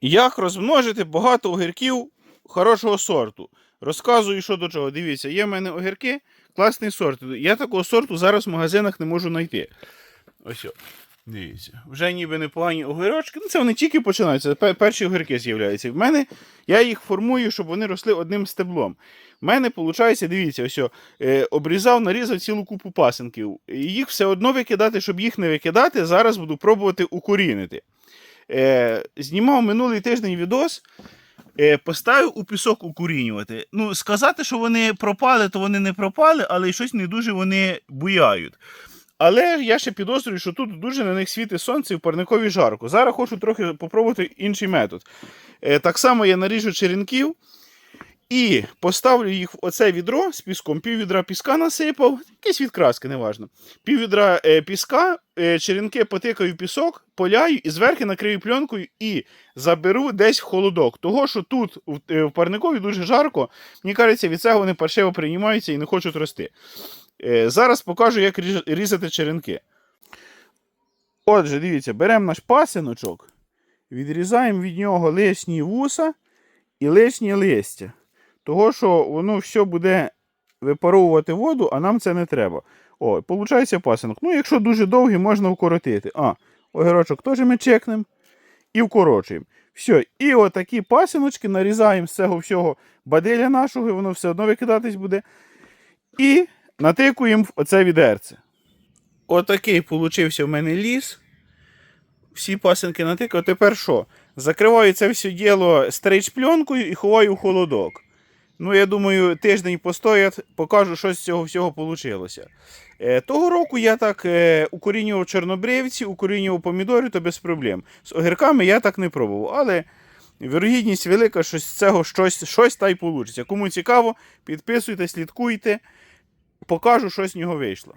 Як розмножити багато огірків хорошого сорту? Розказую, що до чого. Дивіться, є в мене огірки, класний сорт. Я такого сорту зараз в магазинах не можу знайти. Ось. о. Дивіться, вже ніби непогані огірочки. Ну, це вони тільки починаються. Перші огірки з'являються. В мене я їх формую, щоб вони росли одним стеблом. В мене, виходить, дивіться, ось е, обрізав, нарізав цілу купу пасенків. Їх все одно викидати, щоб їх не викидати, зараз буду пробувати укорінити. Е, знімав минулий тиждень відос. Е, поставив у пісок укорінювати. Ну, сказати, що вони пропали, то вони не пропали, але щось не дуже вони буяють. Але я ще підозрюю, що тут дуже на них світить сонце і в парникові жарко. Зараз хочу трохи попробувати інший метод. Е, так само я наріжу черенків і поставлю їх в оце відро з піском. Пів відра піска насипав, якісь відкраски, неважно. Пів відра е, піска, е, черенки потикаю в пісок, поляю і зверху накрию пленкою і заберу десь в холодок. Того, що тут в, е, в парникові дуже жарко, мені кажеться, від цього вони паршиво приймаються і не хочуть рости. Е, зараз покажу, як ріж- різати черенки. Отже, дивіться, беремо наш пасиночок, відрізаємо від нього лишні вуса і лишнє листя. Того, що воно все буде випаровувати воду, а нам це не треба. О, виходить пасинок. Ну, якщо дуже довгий, можна вкоротити. А, огірочок теж ми чекнемо і вкорочуємо. Все, і отакі пасиночки нарізаємо з цього всього баделя нашого, і воно все одно викидатись буде. І натикуємо в оце відерце. Отакий получився в мене ліс. Всі пасинки натикав. Тепер що? Закриваю це все діло стрейч-пленкою і ховаю в холодок. Ну, я думаю, тиждень постоять, покажу, що з цього всього вийшло. Е, того року я так е, укорінював чорнобривці, укорінював помідори, то без проблем. З огірками я так не пробував, але вірогідність велика, що з цього щось, щось та й вийде. Кому цікаво, підписуйте, слідкуйте, покажу, що з нього вийшло.